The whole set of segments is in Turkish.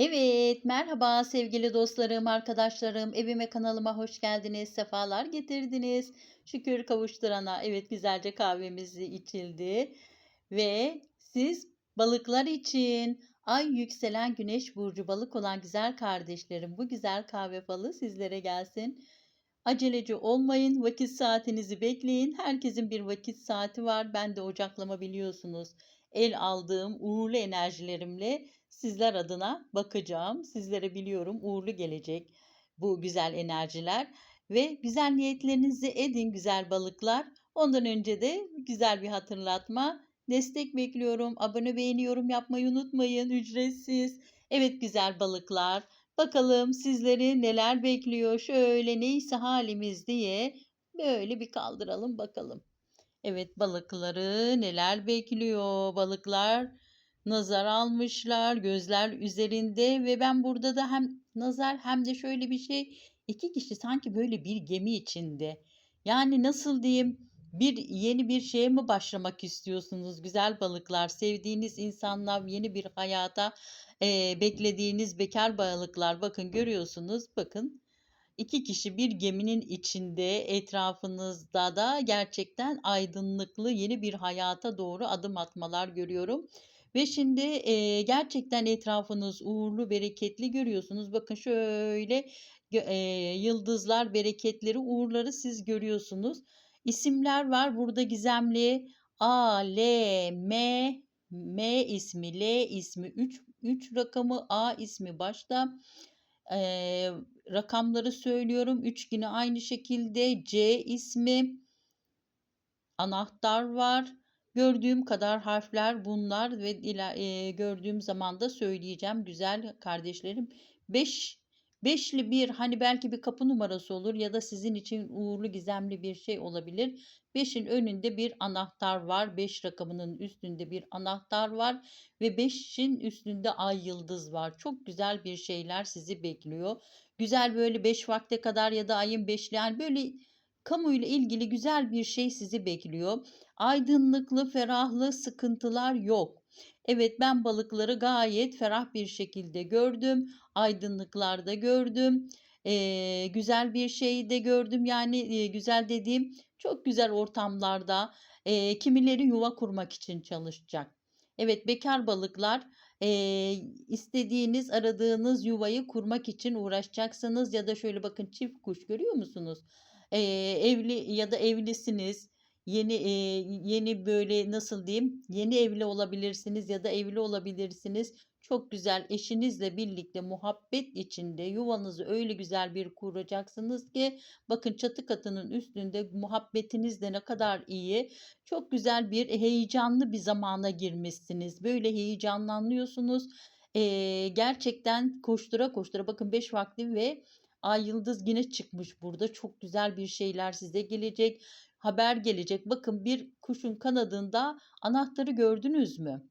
Evet, merhaba sevgili dostlarım, arkadaşlarım. Evime, kanalıma hoş geldiniz, sefalar getirdiniz. Şükür kavuşturana. Evet, güzelce kahvemiz içildi. Ve siz balıklar için ay yükselen güneş burcu balık olan güzel kardeşlerim, bu güzel kahve falı sizlere gelsin. Aceleci olmayın, vakit saatinizi bekleyin. Herkesin bir vakit saati var. Ben de ocaklama biliyorsunuz. El aldığım uğurlu enerjilerimle sizler adına bakacağım. Sizlere biliyorum uğurlu gelecek bu güzel enerjiler ve güzel niyetlerinizi edin güzel balıklar. Ondan önce de güzel bir hatırlatma. Destek bekliyorum. Abone beğeni yorum yapmayı unutmayın. Ücretsiz. Evet güzel balıklar. Bakalım sizleri neler bekliyor. Şöyle neyse halimiz diye böyle bir kaldıralım bakalım. Evet balıkları neler bekliyor? Balıklar nazar almışlar, gözler üzerinde ve ben burada da hem nazar hem de şöyle bir şey iki kişi sanki böyle bir gemi içinde. Yani nasıl diyeyim? Bir yeni bir şeye mi başlamak istiyorsunuz güzel balıklar? Sevdiğiniz insanla yeni bir hayata eee, beklediğiniz bekar balıklar bakın görüyorsunuz. Bakın İki kişi bir geminin içinde, etrafınızda da gerçekten aydınlıklı yeni bir hayata doğru adım atmalar görüyorum. Ve şimdi eee, gerçekten etrafınız uğurlu, bereketli görüyorsunuz. Bakın şöyle eee, yıldızlar, bereketleri, uğurları siz görüyorsunuz. İsimler var burada gizemli. A, L, M, M ismi, L ismi, 3 3 rakamı, A ismi başta. Eee, rakamları söylüyorum. Üç yine aynı şekilde C ismi anahtar var. Gördüğüm kadar harfler bunlar ve ila, eee, gördüğüm zaman da söyleyeceğim güzel kardeşlerim. 5 Beşli bir hani belki bir kapı numarası olur ya da sizin için uğurlu gizemli bir şey olabilir. Beşin önünde bir anahtar var. Beş rakamının üstünde bir anahtar var ve beşin üstünde ay yıldız var. Çok güzel bir şeyler sizi bekliyor. Güzel böyle beş vakte kadar ya da ayın beşli yani böyle kamuyla ilgili güzel bir şey sizi bekliyor. Aydınlıklı, ferahlı sıkıntılar yok. Evet ben balıkları gayet ferah bir şekilde gördüm. Aydınlıklarda gördüm. Ee, güzel bir şey de gördüm. Yani e, güzel dediğim çok güzel ortamlarda e, kimileri yuva kurmak için çalışacak. Evet bekar balıklar e, istediğiniz aradığınız yuvayı kurmak için uğraşacaksınız ya da şöyle bakın çift kuş görüyor musunuz? E, evli ya da evlisiniz Yeni, eee, yeni böyle nasıl diyeyim, yeni evli olabilirsiniz ya da evli olabilirsiniz. Çok güzel eşinizle birlikte muhabbet içinde yuvanızı öyle güzel bir kuracaksınız ki bakın çatı katının üstünde muhabbetiniz de ne kadar iyi. Çok güzel bir heyecanlı bir zamana girmişsiniz. Böyle heyecanlanıyorsunuz. Eee, gerçekten koştura koştura bakın 5 vakti ve Ay yıldız yine çıkmış burada. Çok güzel bir şeyler size gelecek haber gelecek. Bakın bir kuşun kanadında anahtarı gördünüz mü?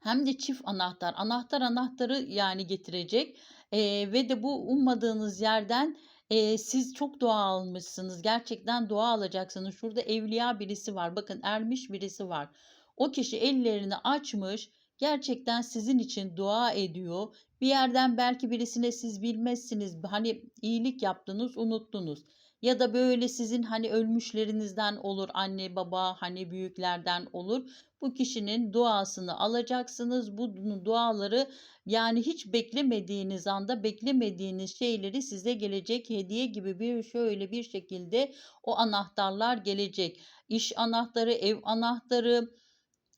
Hem de çift anahtar. Anahtar anahtarı yani getirecek. Ee, ve de bu ummadığınız yerden e, siz çok dua almışsınız. Gerçekten dua alacaksınız. Şurada evliya birisi var. Bakın ermiş birisi var. O kişi ellerini açmış. Gerçekten sizin için dua ediyor. Bir yerden belki birisine siz bilmezsiniz. Hani iyilik yaptınız, unuttunuz. Ya da böyle sizin hani ölmüşlerinizden olur anne baba hani büyüklerden olur. Bu kişinin duasını alacaksınız. Bu duaları yani hiç beklemediğiniz anda beklemediğiniz şeyleri size gelecek hediye gibi bir şöyle bir şekilde o anahtarlar gelecek. İş anahtarı, ev anahtarı,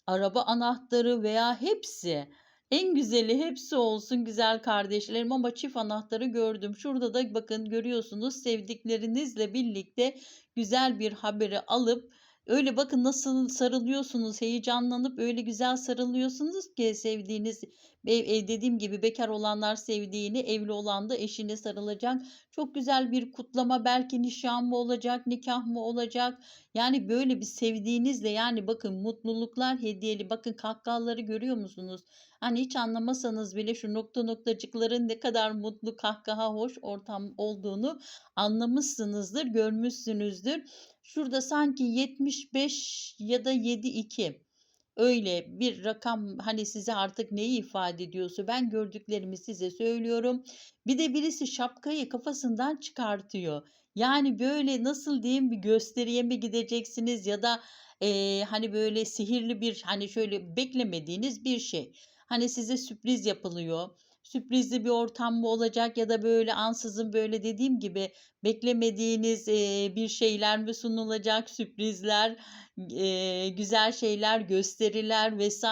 araba anahtarı veya hepsi en güzeli hepsi olsun güzel kardeşlerim ama çift anahtarı gördüm. Şurada da bakın görüyorsunuz sevdiklerinizle birlikte güzel bir haberi alıp öyle bakın nasıl sarılıyorsunuz heyecanlanıp öyle güzel sarılıyorsunuz ki sevdiğiniz ev, ev dediğim gibi bekar olanlar sevdiğini evli olan da eşine sarılacak. Çok güzel bir kutlama belki nişan mı olacak nikah mı olacak yani böyle bir sevdiğinizle yani bakın mutluluklar hediyeli bakın kahkahaları görüyor musunuz? Hani hiç anlamasanız bile şu nokta noktacıkların ne kadar mutlu, kahkaha, hoş ortam olduğunu anlamışsınızdır, görmüşsünüzdür. Şurada sanki 75 ya da 7-2. Öyle bir rakam, hani, size artık neyi ifade ediyorsa ben gördüklerimi size söylüyorum. Bir de birisi şapkayı kafasından çıkartıyor. Yani, böyle, nasıl diyeyim, bir gösteriye mi gideceksiniz ya da, eee, hani, böyle, sihirli bir, hani, şöyle beklemediğiniz bir şey. Hani, size sürpriz yapılıyor. Sürprizli bir ortam mı olacak ya da, böyle, ansızın, böyle, dediğim gibi beklemediğiniz, eee, bir şeyler mi sunulacak, sürprizler, eee, güzel şeyler, gösteriler vs.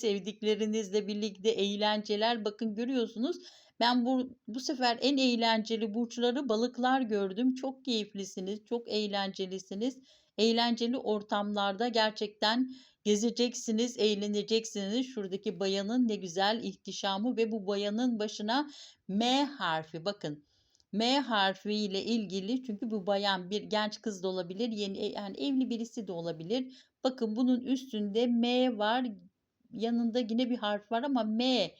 sevdiklerinizle birlikte eğlenceler. Bakın görüyorsunuz, ben bu bu sefer en eğlenceli burçları balıklar gördüm. Çok keyiflisiniz, çok eğlencelisiniz. Eğlenceli ortamlarda gerçekten gezeceksiniz, eğleneceksiniz. Şuradaki bayanın ne güzel ihtişamı ve bu bayanın başına M harfi bakın. M harfiyle ilgili çünkü bu bayan bir genç kız da olabilir, yeni, e yani evli birisi de olabilir. Bakın bunun üstünde M var, yanında yine bir harf var ama M,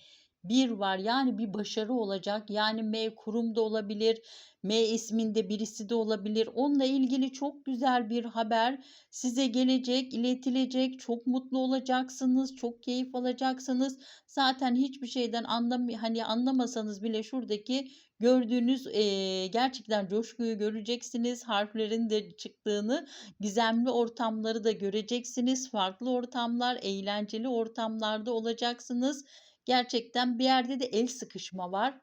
bir var. Yani bir başarı olacak. Yani M kurum da olabilir, M isminde birisi de olabilir. Onunla ilgili çok güzel bir haber size gelecek, iletilecek. Çok mutlu olacaksınız, çok keyif alacaksınız. Zaten hiçbir şeyden anlam hani, anlamasanız bile şuradaki gördüğünüz, eee, gerçekten coşkuyu göreceksiniz. Harflerin de çıktığını, gizemli ortamları da göreceksiniz. Farklı ortamlar, eğlenceli ortamlarda olacaksınız. Gerçekten bir yerde de el sıkışma var.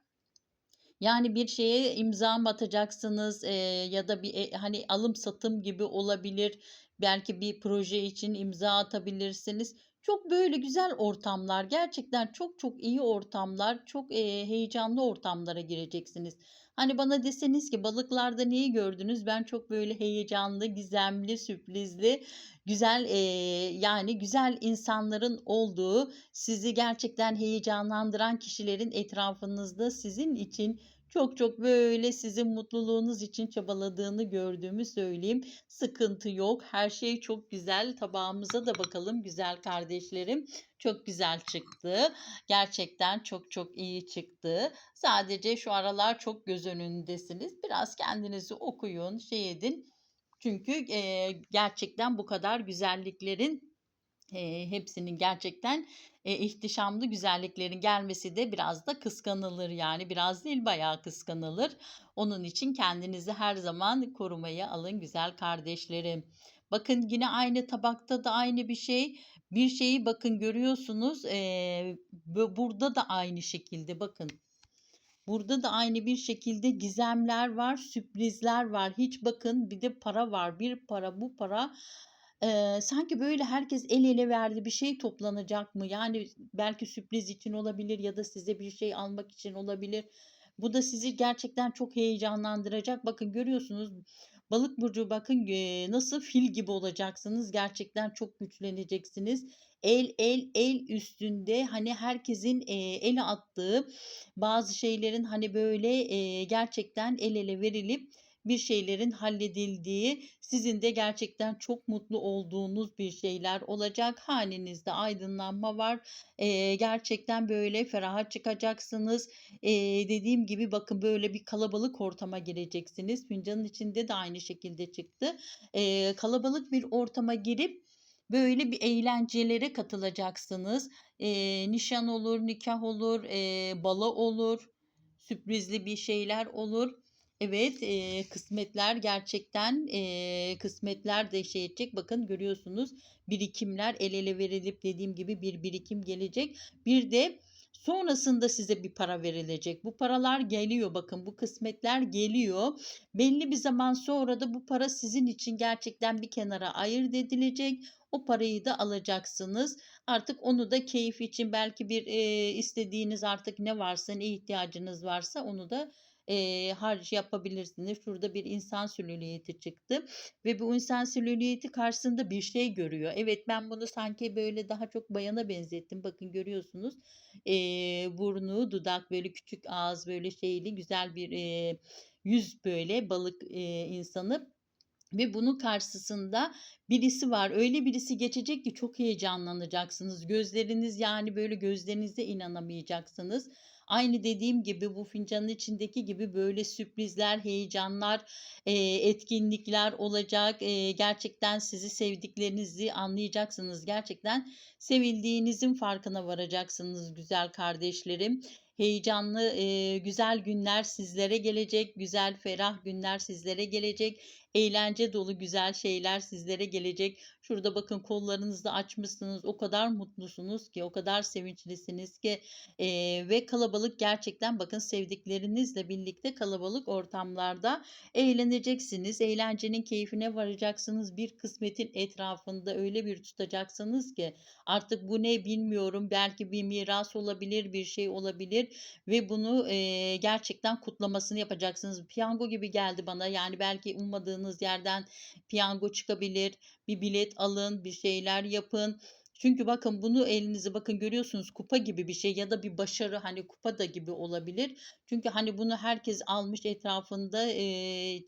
Yani bir şeye imza atacaksınız, eee, ya da bir, eee, hani, alım satım gibi olabilir. Belki bir proje için imza atabilirsiniz. Çok böyle güzel ortamlar, gerçekten çok çok iyi ortamlar, çok, eee, heyecanlı ortamlara gireceksiniz. Hani, bana deseniz ki balıklarda neyi gördünüz? Ben çok böyle heyecanlı, gizemli, sürprizli, güzel, eee, yani güzel insanların olduğu, sizi gerçekten heyecanlandıran kişilerin etrafınızda sizin için çok çok böyle sizin mutluluğunuz için çabaladığını gördüğümü söyleyeyim. Sıkıntı yok. Her şey çok güzel. Tabağımıza da bakalım güzel kardeşlerim. Çok güzel çıktı. Gerçekten çok çok iyi çıktı. Sadece şu aralar çok göz önündesiniz. Biraz kendinizi okuyun, şey edin. Çünkü, eee, gerçekten bu kadar güzelliklerin, eee, hepsinin gerçekten, eee, ihtişamlı güzelliklerin gelmesi de biraz da kıskanılır. Yani biraz değil, bayağı kıskanılır. Onun için kendinizi her zaman korumaya alın güzel kardeşlerim. Bakın yine aynı tabakta da aynı bir şey. Bir şeyi bakın görüyorsunuz, bö burada da aynı şekilde bakın. Burada da aynı bir şekilde gizemler var, sürprizler var. Hiç bakın bir de para var. Bir para, bu para, eee, sanki böyle herkes el ele verdi, bir şey toplanacak mı? Yani belki sürpriz için olabilir ya da size bir şey almak için olabilir. Bu da sizi gerçekten çok heyecanlandıracak. Bakın görüyorsunuz, balık burcu bakın, eee, nasıl fil gibi olacaksınız. Gerçekten çok güçleneceksiniz. El, el, el üstünde, hani, herkesin, eee, el attığı bazı şeylerin, hani, böyle, eee, gerçekten el ele verilip bir şeylerin halledildiği, sizin de gerçekten çok mutlu olduğunuz bir şeyler olacak. Hanenizde aydınlanma var. Eee, gerçekten böyle feraha çıkacaksınız. Eee, dediğim gibi bakın böyle bir kalabalık ortama gireceksiniz. Fincanın içinde de aynı şekilde çıktı. Eee, kalabalık bir ortama girip böyle bir eğlencelere katılacaksınız. Eee, nişan olur, nikah olur, eee, balo olur, sürprizli bir şeyler olur. Evet, eee, kısmetler gerçekten, eee, kısmetler de şey edecek. Bakın görüyorsunuz birikimler el ele verilip dediğim gibi bir birikim gelecek. Bir de sonrasında size bir para verilecek. Bu paralar geliyor bakın bu kısmetler geliyor. Belli bir zaman sonra da bu para sizin için gerçekten bir kenara ayırt edilecek. O parayı da alacaksınız. Artık onu da keyif için belki bir, eee, istediğiniz artık ne varsa, ne ihtiyacınız varsa onu da, eee, harc yapabilirsiniz. Şurada bir insan silüeti çıktı ve bu insan silüeti karşısında bir şey görüyor. Evet, ben bunu sanki böyle daha çok bayana benzettim. Bakın görüyorsunuz, eee, burnu, dudak, böyle küçük ağız, böyle şeyli güzel bir, eee, yüz böyle balık, eee, insanı Ve bunun karşısında birisi var. Öyle birisi geçecek ki çok heyecanlanacaksınız. Gözleriniz, yani, böyle, gözlerinize inanamayacaksınız. Aynı dediğim gibi bu fincanın içindeki gibi, böyle, sürprizler, heyecanlar, eee, etkinlikler olacak. Eee, gerçekten sizi sevdiklerinizi anlayacaksınız. Gerçekten sevildiğinizin farkına varacaksınız güzel kardeşlerim. Heyecanlı, eee, güzel günler sizlere gelecek. Güzel, ferah günler sizlere gelecek. Eğlence dolu güzel şeyler sizlere gelecek. Şurada bakın kollarınızı açmışsınız. O kadar mutlusunuz ki, o kadar sevinçlisiniz ki, eee, ve kalabalık gerçekten bakın sevdiklerinizle birlikte kalabalık ortamlarda eğleneceksiniz. Eğlencenin keyfine varacaksınız. Bir kısmetin etrafında öyle bir tutacaksınız ki artık bu ne bilmiyorum. Belki bir miras olabilir, bir şey olabilir ve bunu, eee, gerçekten kutlamasını yapacaksınız. Piyango gibi geldi bana. Yani belki ummadığınız yerden piyango çıkabilir. Bir bilet alın, bir şeyler yapın. Çünkü bakın bunu elinize bakın görüyorsunuz kupa gibi bir şey ya da bir başarı, hani, kupa da gibi olabilir. Çünkü, hani, bunu herkes almış etrafında, eee,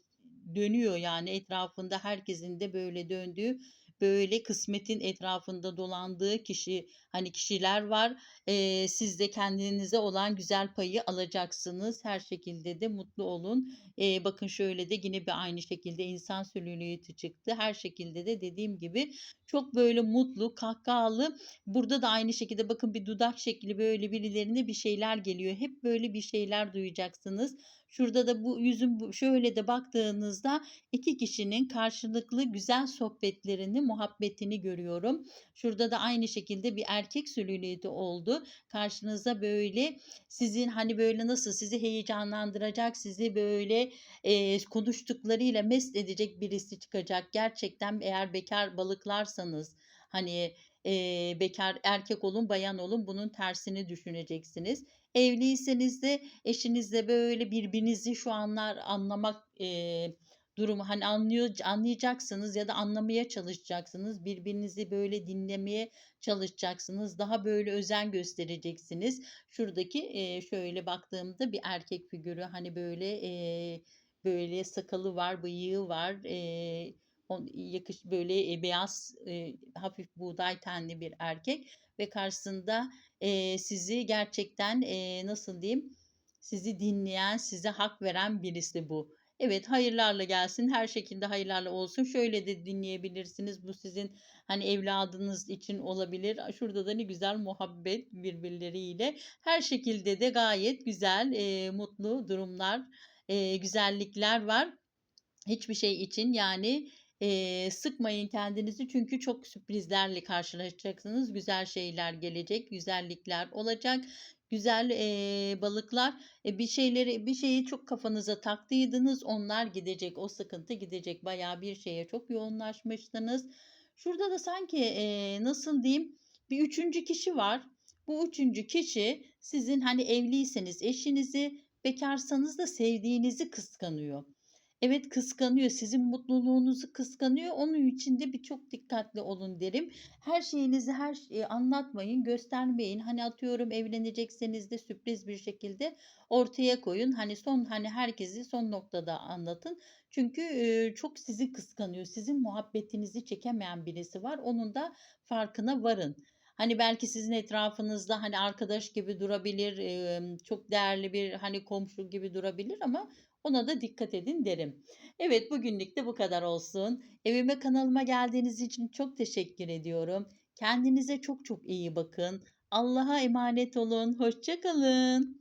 dönüyor yani etrafında herkesin de böyle döndüğü, böyle kısmetin etrafında dolandığı kişi, hani, kişiler var. Eee, siz de kendinize olan güzel payı alacaksınız. Her şekilde de mutlu olun. Eee, bakın şöyle de yine bir aynı şekilde insan silüeti çıktı. Her şekilde de dediğim gibi çok böyle mutlu, kahkahalı. Burada da aynı şekilde bakın bir dudak şekli böyle birilerine bir şeyler geliyor. Hep böyle bir şeyler duyacaksınız. Şurada da bu yüzün şöyle de baktığınızda 2 kişinin karşılıklı güzel sohbetlerini, muhabbetini görüyorum. Şurada da aynı şekilde bir erkek silüeti oldu. Karşınıza böyle sizin, hani, böyle nasıl sizi heyecanlandıracak, sizi böyle, eee, konuştuklarıyla mest edecek birisi çıkacak. Gerçekten eğer bekâr balıklarsanız, hani, eee, bekâr erkek olun, bayan olun bunun tersini düşüneceksiniz. Evliyseniz de eşinizle böyle birbirinizi şu anlar anlamak, eee, durumu, hani, anlıyor anlayacaksınız ya da anlamaya çalışacaksınız. Birbirinizi böyle dinlemeye çalışacaksınız. Daha böyle özen göstereceksiniz. Şuradaki, eee, şöyle baktığımda bir erkek figürü, hani, böyle, eee, böyle sakalı var, bıyığı var. On yakış böyle, eee, beyaz, eee, hafif buğday tenli bir erkek ve karşısında, eee, sizi gerçekten, eee, nasıl diyeyim, sizi dinleyen, size hak veren birisi bu. Evet, hayırlarla gelsin, her şekilde hayırlarla olsun. Şöyle de dinleyebilirsiniz. Bu sizin, hani, evladınız için olabilir. Şurada da ne güzel muhabbet birbirleriyle. Her şekilde de gayet güzel, eee, mutlu durumlar, eee, güzellikler var. Hiçbir şey için, yani, eee, sıkmayın kendinizi çünkü çok sürprizlerle karşılaşacaksınız. Güzel şeyler gelecek, güzellikler olacak. Güzel, eee, balıklar, e, bir şeyleri bir şeyi çok kafanıza taktıydınız, onlar gidecek, o sıkıntı gidecek. Bayağı bir şeye çok yoğunlaşmıştınız. Şurada da sanki, eee, nasıl diyeyim, bir 3'üncü kişi var. Bu 3'üncü kişi sizin, hani, evliyseniz eşinizi, bekârsanız da sevdiğinizi kıskanıyor. Evet, kıskanıyor, sizin mutluluğunuzu kıskanıyor. Onun için de bir çok dikkatli olun derim. Her şeyinizi her ş anlatmayın, göstermeyin. Hani, atıyorum evlenecekseniz de sürpriz bir şekilde ortaya koyun. Hani, son, hani, herkesi son noktada anlatın. Çünkü, eee, çok sizi kıskanıyor. Sizin muhabbetinizi çekemeyen birisi var. Onun da farkına varın. Hani, belki sizin etrafınızda, hani, arkadaş gibi durabilir, çok değerli bir, hani, komşu gibi durabilir ama ona da dikkat edin derim. Evet, bugünlük de bu kadar olsun. Evime, kanalıma geldiğiniz için çok teşekkür ediyorum. Kendinize çok çok iyi bakın. Allah'a emanet olun. Hoşça kalın.